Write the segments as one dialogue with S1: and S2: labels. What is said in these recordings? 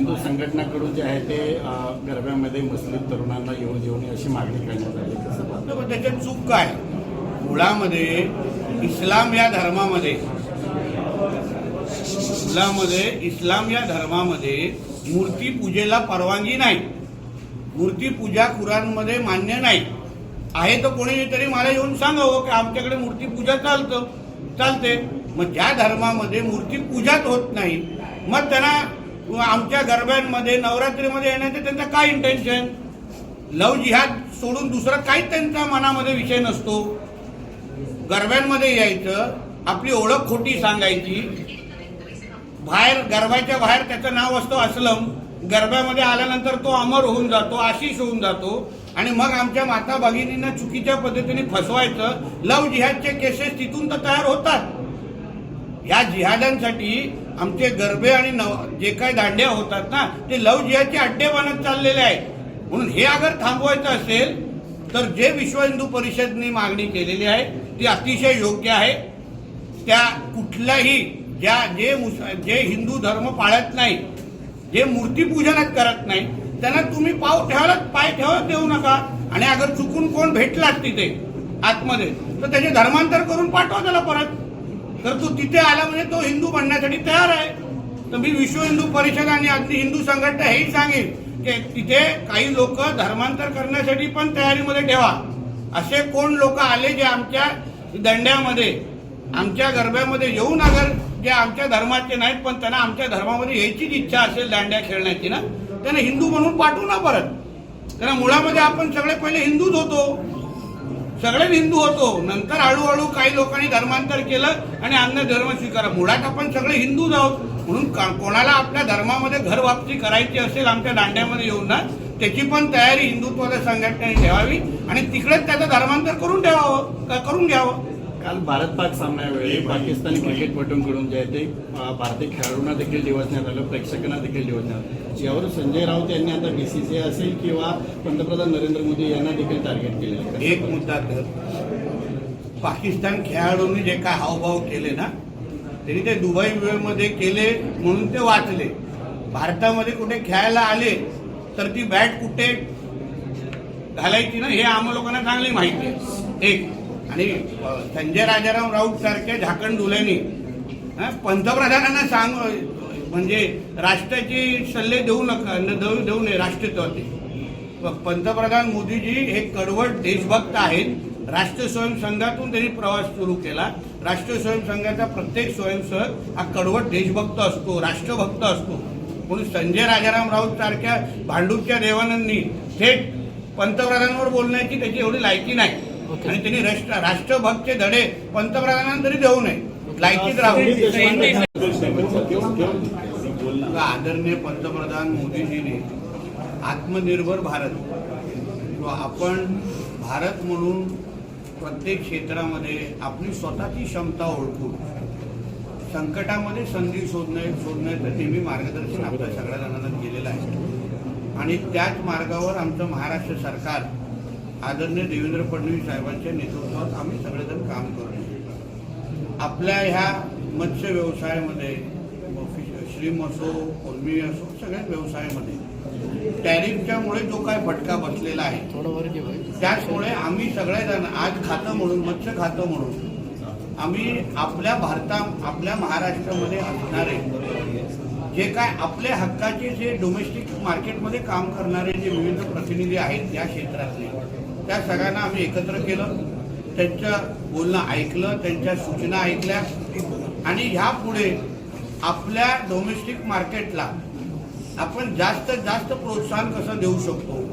S1: हिंदू संघटनाकडून जे आहे ते गरब्यामध्ये मुस्लिम तरुणांना येऊन येऊन अशी मागणी करण्यात आली. कसं
S2: त्याच्यात चूक काय? मुळामध्ये इस्लाम या धर्मामध्ये मुळामध्ये इस्लाम या धर्मामध्ये मूर्ती पूजेला परवानगी नाही. मूर्ती पूजा मान्य नाही. आहे तर कोणी तरी मला येऊन सांगावं की आमच्याकडे मूर्ती पूजा चालतं चालते. मग ज्या धर्मामध्ये मूर्ती पूजाच होत नाही मग त्यांना आमच्या गरब्यांमध्ये नवरात्रीमध्ये येण्याचं त्यांचं काय इंटेन्शन लव जिहाद सोडून दुसरा काहीच त्यांचा मनामध्ये विषय नसतो. गरब्यांमध्ये यायचं आपली ओळख खोटी सांगायची. बाहेर गरबाच्या बाहेर त्याचं नाव असतं असलम. गरब्यामध्ये आल्यानंतर तो अमर होऊन जातो आशिष होऊन जातो. आणि मग आमच्या माता भगिनींना चुकीच्या पद्धतीने फसवायचं. लव जिहादचे केसेस तिथून तर तयार होतात. या जिहादांसाठी आमचे गरबे आणि नव जे काही दांड्या होतात ना ते लव जिहाचे अड्डे बनत चाललेले आहेत. म्हणून हे अगर थांबवायचं असेल तर जे विश्व हिंदू परिषदने मागणी केलेली आहे ती अतिशय योग्य आहे. त्या कुठल्याही ज्या जे मुस- जे हिंदू धर्म पाळत नाही जे मूर्तीपूजनच करत नाही त्यांना तुम्ही पाव ठेवायलाच पाय ठेवत देऊ नका. आणि अगर चुकून कोण भेटलाच तिथे आतमध्ये तर त्याचे धर्मांतर करून पाठवा त्याला परत. तर तो तिथे आला म्हणजे तो हिंदू बनण्यासाठी तयार आहे. तर मी विश्व हिंदू परिषद आणि अगदी हिंदू संघटना हेही सांगेन की तिथे काही लोक धर्मांतर करण्यासाठी पण तयारीमध्ये ठेवा. असे कोण लोक आले जे आमच्या दंड्यामध्ये आमच्या गरब्यामध्ये येऊन अगर जे आमच्या धर्माचे नाहीत पण त्यांना आमच्या धर्मामध्ये यायचीच इच्छा असेल दांड्या खेळण्याची ना त्यांना हिंदू म्हणून पाठवू ना परत. त्यांना मुळामध्ये आपण सगळे पहिले हिंदूच होतो. सगळे हिंदू होतो. नंतर हळूहळू काही लोकांनी धर्मांतर केलं आणि अन्य धर्म स्वीकारा. मुळात आपण सगळे हिंदूच आहोत. म्हणून का- कोणाला आपल्या धर्मामध्ये घर वापसी करायची असेल आमच्या दांड्यामध्ये येऊन ना त्याची पण तयारी हिंदुत्वाच्या संघटनेने ठेवावी आणि तिकडेच त्याचं धर्मांतर करून ठेवावं का- करून घ्यावं.
S1: काल भारत पाक सामन्यावेळी पाकिस्तानी क्रिकेटपटूंकडून जे आहे ते भारतीय खेळाडूंना देखील डिवचण्यात आलं प्रेक्षकांना देखील डिवचण्यात आलं. यावर संजय राऊत यांनी आता बी सी सी असेल किंवा पंतप्रधान नरेंद्र मोदी यांना देखील टार्गेट केलेलं
S2: एक मुद्दा तर पाकिस्तान खेळाडूंनी जे काय हावभाव केले ना त्यांनी ते दुबई मध्ये केले म्हणून ते वाचले. भारतामध्ये कुठे खेळायला आले तर ती बॅट कुठे घालायची ना हे आम्हा लोकांना चांगली माहिती आहे. एक. आणि संजय राजाराम राऊत सारख्या झाकण डुल्यानी पंतप्रधानांना सांग म्हणजे राष्ट्राची सल्ले देऊ नका न- देऊ देऊ नये राष्ट्रत्वाचे पंतप्रधान मोदीजी हे कडवट देशभक्त आहेत. राष्ट्र स्वयंसंघातून त्यांनी प्रवास सुरू केला. राष्ट्र स्वयंसंघाचा प्रत्येक स्वयंसेवक हा कडवट देशभक्त असतो राष्ट्रभक्त असतो. म्हणून संजय राजाराम राऊत सारख्या भांडूपच्या देवानंदनी थेट पंतप्रधानांवर बोलण्याची त्याची एवढी लायकी नाही. आणि त्यांनी राष्ट्र राष्ट्रभक्तचे धडे पंतप्रधानांना तरी देऊ नये. लायकीत राहू का आदरणीय पंतप्रधान मोदीजींनी आत्मनिर्भर भारत किंवा आपण भारत म्हणून प्रत्येक क्षेत्रामध्ये आपली स्वतःची क्षमता ओळखून संकटामध्ये संधी शोधण्या शोधण्याचं नेहमी मार्गदर्शन आपल्या सगळ्या जणांना केलेलं आहे. आणि त्याच मार्गावर आमचं महाराष्ट्र सरकार आदरणीय देवेंद्र फडणवीस साहेबांच्या नेतृत्वात आम्ही सगळेजण काम करतो आपल्या ह्या मत्स्य व्यवसायामध्ये श्रीम असो कोलमी असो सगळ्याच व्यवसायामध्ये टॅरिफच्यामुळे जो काय फटका बसलेला आहे त्याचमुळे आम्ही सगळेजण आज खातं म्हणून मत्स्य खातं म्हणून आम्ही आपल्या भारता आपल्या महाराष्ट्रामध्ये असणारे जे काय आपल्या हक्काचे जे डोमेस्टिक मार्केटमध्ये काम करणारे जे विविध प्रतिनिधी आहेत या क्षेत्रातले त्या सगळ्यांना आम्ही एकत्र केलं. त्यांचं बोलणं ऐकलं त्यांच्या सूचना ऐकल्या. आणि ह्यापुढे आपल्या डोमेस्टिक मार्केटला आपण जास्त जास्त प्रोत्साहन कसं देऊ शकतो?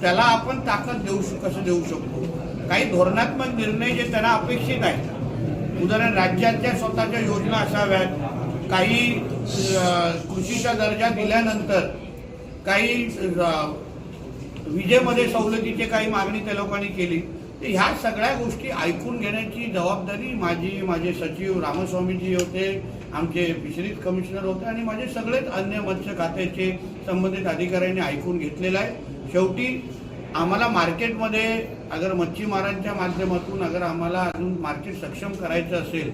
S2: त्याला आपण ताकद देऊ श- कसं देऊ शकतो? काही धोरणात्मक निर्णय जे त्यांना अपेक्षित आहेत. उदाहरण राज्याच्या स्वतःच्या योजना असाव्यात. काही कृषीचा दर्जा दिल्यानंतर काही विजेमध्ये सवलतीची काही मागणी त्या लोकांनी केली. तर ह्या सगळ्या गोष्टी ऐकून घेण्याची जबाबदारी माझी माझे सचिव रामस्वामीजी होते आमचे फिशरीज कमिशनर होते आणि माझे सगळेच अन्य मत्स्य खात्याचे संबंधित अधिकाऱ्यांनी ऐकून घेतलेलं आहे. शेवटी आम्हाला मार्केटमध्ये अगर मच्छीमारांच्या माध्यमातून अगर आम्हाला अजून मार्केट सक्षम करायचं असेल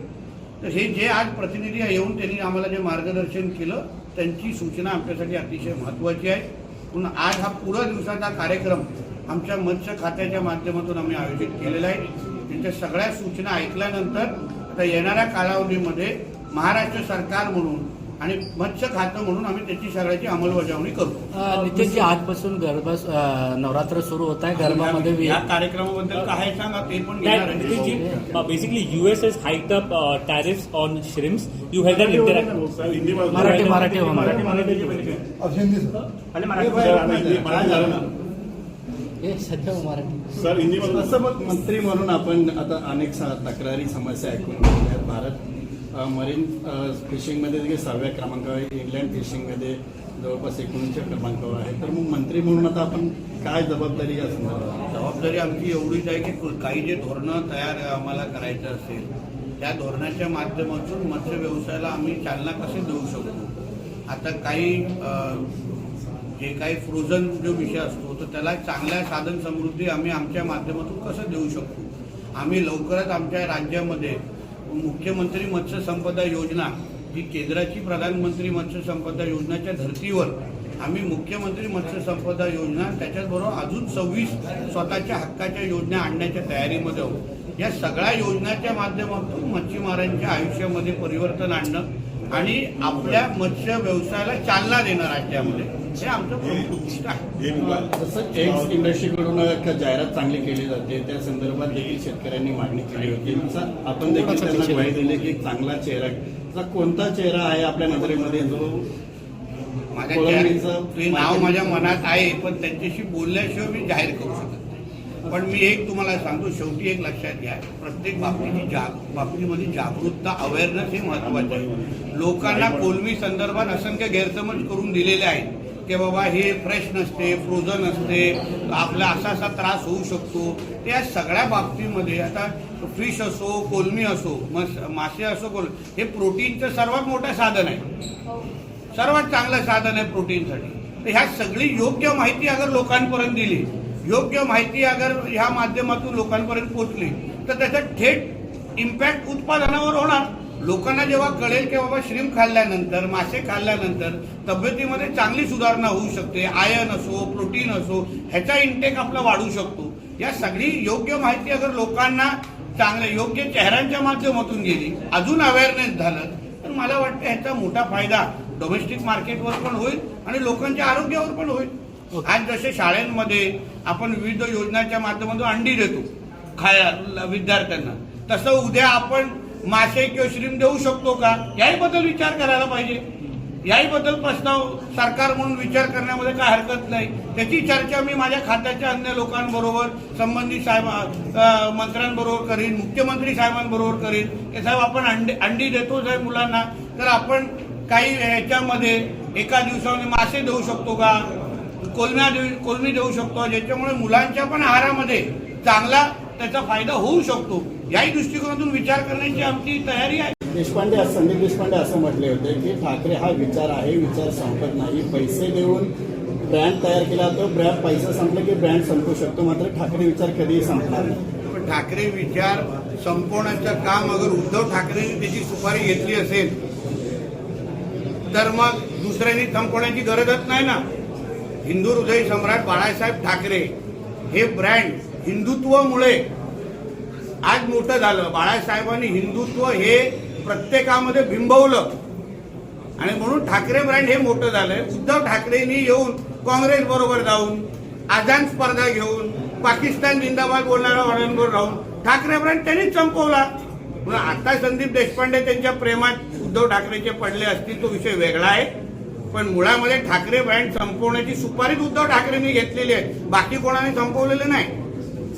S2: तर हे जे आज प्रतिनिधी येऊन त्यांनी आम्हाला जे मार्गदर्शन केलं त्यांची सूचना आमच्यासाठी अतिशय महत्त्वाची आहे. म्हणून आज हा पुरा दिवसाचा कार्यक्रम आमच्या मत्स्य खात्याच्या माध्यमातून आम्ही आयोजित केलेला आहे. त्यांच्या सगळ्या सूचना ऐकल्यानंतर आता येणाऱ्या कालावधीमध्ये महाराष्ट्र सरकार म्हणून आणि मत्स्य खातं म्हणून आम्ही त्याची सगळ्याची अंमलबजावणी करू.
S3: नितीनजी आजपासून गरबा अ, नवरात्र सुरू होत आहे. गरबामध्ये
S2: या कार्यक्रमाबद्दल काय आहे सांगा? ते पण
S4: has hiked up uh, tariffs on shrimps. You had that interact.
S3: Marathi Marathi हो मराठी सध्या मराठी.
S5: सर हिंदी
S1: असं मग मंत्री म्हणून आपण आता अनेक तक्रारी समस्या ऐकून. भारत मरीन फिशिंगमध्ये जे सहाव्या क्रमांकावर आहे इंग्लंड फिशिंगमध्ये जवळपास एकोणीसच्या क्रमांकावर आहे. तर मग मंत्री म्हणून आता आपण काय जबाबदारी असणार
S2: जबाबदारी आमची एवढीच आहे की काही जे धोरणं तयार आम्हाला करायचं असेल त्या धोरणाच्या माध्यमातून मत्स्य व्यवसायाला आम्ही चालना कशी देऊ शकतो आता काही जे काही फ्रोझन जो विषय असतो तर त्याला चांगल्या साधन समृद्धी आम्ही आमच्या माध्यमातून कसं देऊ शकतो आम्ही लवकरच आमच्या राज्यामध्ये मुख्यमंत्री मत्स्य संपदा योजना ही केंद्राची प्रधानमंत्री मत्स्य संपदा योजनाच्या धर्तीवर आम्ही मुख्यमंत्री मत्स्य संपदा योजना त्याच्याचबरोबर अजून सव्वीस स्वतःच्या हक्काच्या योजना आणण्याच्या तयारीमध्ये आहोत. या सगळ्या योजनाच्या माध्यमातून मच्छीमारांच्या आयुष्यामध्ये परिवर्तन आणणं आणि आपल्या मत्स्य व्यवसायाला चालना देणं राज्यामध्ये हे आमचं प्रमुख उद्दिष्ट आहे.
S1: जसं एग्स इंडस्ट्रीकडून एक जाहिरात चांगली केली जाते. त्या संदर्भात देखील शेतकऱ्यांनी मागणी केली होती. आपण देखील त्यांना ग्वाही दिली की एक चांगला चेहरा तसा कोणता चेहरा आहे आपल्या नजरेमध्ये? जो
S2: माझ्या नाव माझ्या मनात आहे पण त्यांच्याशी बोलल्याशिवाय मी जाहीर करू शकत नाही. पण मी एक तुम्हाला सांगतो शेवटी एक लक्षात घ्या. प्रत्येक बाबतीची जाग बाबतीमध्ये जागरूकता अवेअरनेस हे महत्वाचं आहे. लोकांना कोलमी संदर्भात असंख्य गैरसमज करून दिलेले आहेत. की बाबा हे फ्रेश नसते फ्रोझन असते आपला असा असा त्रास होऊ शकतो. त्या सगळ्या बाबतीमध्ये आता फिश असो कोलमी असो मस मासे असो कोल हे प्रोटीनचं सर्वात मोठं साधन आहे. सर्वात चांगलं साधन आहे प्रोटीनसाठी. तर ह्या सगळी योग्य माहिती अगर लोकांपर्यंत दिली योग्य माहिती अगर ह्या माध्यमातून लोकांपर्यंत पोहोचली तर त्याचा थेट इम्पॅक्ट उत्पादनावर होणार. लोकांना जेव्हा कळेल की बाबा श्रीम खाल्ल्यानंतर मासे खाल्ल्यानंतर तब्येतीमध्ये चांगली सुधारणा होऊ शकते आयर्न असो प्रोटीन असो ह्याचा इंटेक आपला वाढू शकतो. या सगळी योग्य माहिती अगर लोकांना चांगल्या योग्य चेहऱ्यांच्या माध्यमातून गेली अजून अवेअरनेस झालं तर मला वाटतं ह्याचा मोठा फायदा डोमेस्टिक मार्केटवर पण होईल आणि लोकांच्या आरोग्यावर पण होईल. आज जसे शाळांमध्ये आपण विविध योजनांच्या माध्यमातून अंडी देतो खाया विद्यार्थ्यांना. तसं उद्या आपण मासे किंवा श्रीम देऊ शकतो का? याहीबद्दल विचार करायला पाहिजे. याहीबद्दल प्रस्ताव सरकार म्हणून विचार करण्यामध्ये काय हरकत नाही. त्याची चर्चा मी माझ्या खात्याच्या अन्य लोकांबरोबर संबंधित साहेब मंत्र्यांबरोबर करीन मुख्यमंत्री साहेबांबरोबर करीन. की साहेब आपण अंडी अंडी देतो साहेब मुलांना. तर आपण काही ह्याच्यामध्ये एका दिवसामध्ये मासे देऊ शकतो का? कोलम्या देऊ कोलमी देऊ शकतो. ज्याच्यामुळे मुलांच्या पण आहारामध्ये चांगला त्याचा फायदा होऊ शकतो. याही दृष्टिकोनातून विचार करण्याची आमची तयारी आहे.
S1: देशपांडे संदीप देशपांडे असं म्हटले होते की ठाकरे हा विचार आहे विचार संपत नाही. पैसे देऊन ब्रँड तयार केला तर ब्रँड पैसा संपला की ब्रँड संपू शकतो. मात्र ठाकरे विचार कधीही संपणार नाही.
S2: पण ठाकरे विचार संपवण्याचं काम अगर उद्धव ठाकरेंनी त्याची सुपारी घेतली असेल तर मग दुसऱ्यांनी संपवण्याची गरजच नाही ना. हिंदू हृदय सम्राट बाळासाहेब ठाकरे हे ब्रँड हिंदुत्वमुळे आज मोठं झालं. बाळासाहेबांनी हिंदुत्व हे प्रत्येकामध्ये बिंबवलं. आणि म्हणून ठाकरे ब्रँड हे मोठं झालंय. उद्धव ठाकरेंनी येऊन काँग्रेस बरोबर जाऊन आझाद स्पर्धा घेऊन पाकिस्तान जिंदाबाद बोलणाऱ्या वाड्यांवर राहून ठाकरे ब्रँड त्यांनीच संपवला म्हणून आता संदीप देशपांडे त्यांच्या प्रेमात उद्धव ठाकरेचे पडले असतील तो विषय वेगळा आहे. पण मुळामध्ये ठाकरे बँड संपवण्याची सुपारीच उद्धव ठाकरेंनी घेतलेली आहे. बाकी कोणाने संपवलेले नाही.